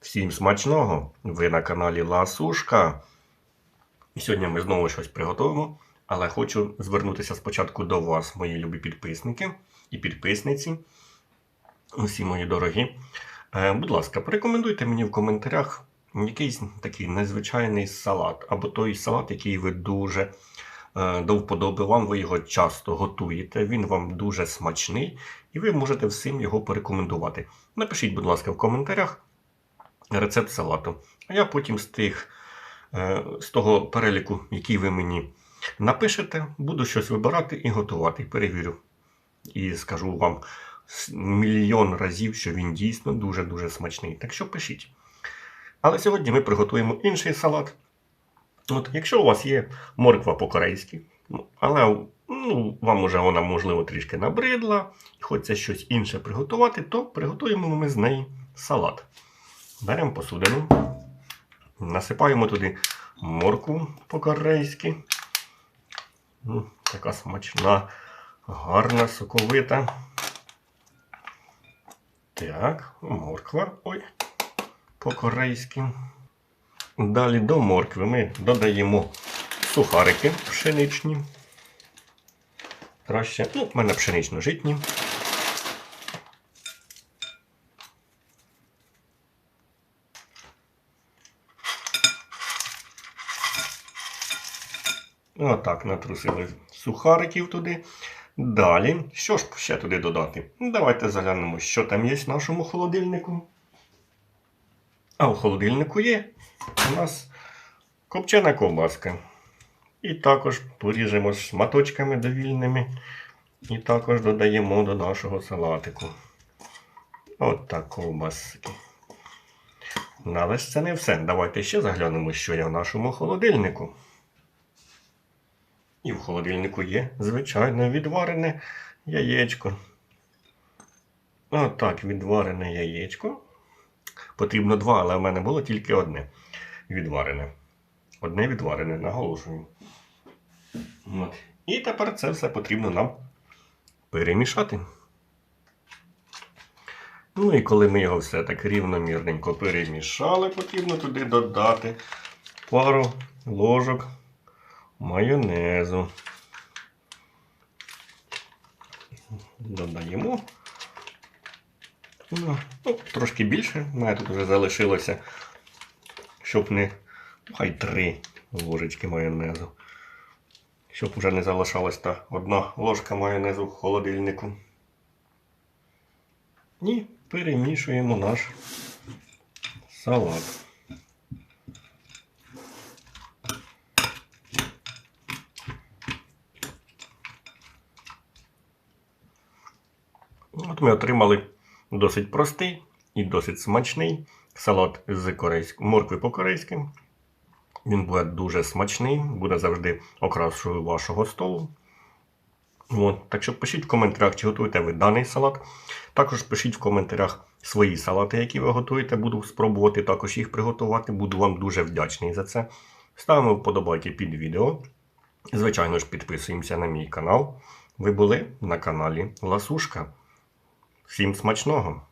Всім смачного! Ви на каналі Ласушка. І сьогодні ми знову щось приготуємо, але хочу звернутися спочатку до вас, мої любі підписники і підписниці. Усі мої дорогі. Е, будь ласка, порекомендуйте мені в коментарях якийсь такий незвичайний салат, або той салат, який ви дуже е, до вподоби вам, ви його часто готуєте, він вам дуже смачний, і ви можете всім його порекомендувати. Напишіть, будь ласка, в коментарях рецепт салату. А я потім з тих, е, з того переліку, який ви мені напишете, буду щось вибирати і готувати. Перевірю. І скажу вам мільйон разів, що він дійсно дуже-дуже смачний. Так що пишіть. Але сьогодні ми приготуємо інший салат. От, якщо у вас є морква по-корейськи, ну, але ну, вам уже вона, можливо, трішки набридла, і хочеться щось інше приготувати, то приготуємо ми з неї салат. Беремо посудину, насипаємо туди моркву по-корейськи. Така смачна, гарна, соковита. Так, морква. Ой, по-корейськи. Далі до моркви ми додаємо сухарики пшеничні. Краще, ну, в мене пшенично-житні. Отак натрусили сухариків туди. Далі, що ж ще туди додати? Давайте заглянемо, що там є в нашому холодильнику. А в холодильнику є у нас копчена ковбаска. І також поріжемо шматочками довільними. І також додаємо до нашого салатику. От так ковбаски. Але ж це не все. Давайте ще заглянемо, що є в нашому холодильнику. І в холодильнику є звичайне відварене яєчко. Отак, відварене яєчко. Потрібно два, але в мене було тільки одне відварене. Одне відварене, наголошую. От. І тепер це все потрібно нам перемішати. Ну і коли ми його все так рівномірненько перемішали, потрібно туди додати пару ложок майонезу. Додаємо. Ну, ну, трошки більше. У мене тут вже залишилося, щоб не. ну, Хай три ложечки майонезу. Щоб вже не залишалась та одна ложка майонезу в холодильнику. І перемішуємо наш салат. От ми отримали досить простий і досить смачний салат з корейськ... моркви по-корейськи. Він буде дуже смачний, буде завжди окрашою вашого столу. От. Так що пишіть в коментарях, чи готуєте ви даний салат. Також пишіть в коментарях свої салати, які ви готуєте. Буду спробувати також їх приготувати. Буду вам дуже вдячний за це. Ставимо вподобайки під відео. Звичайно ж, підписуємося на мій канал. Ви були на каналі Ласушка. Всім смачного!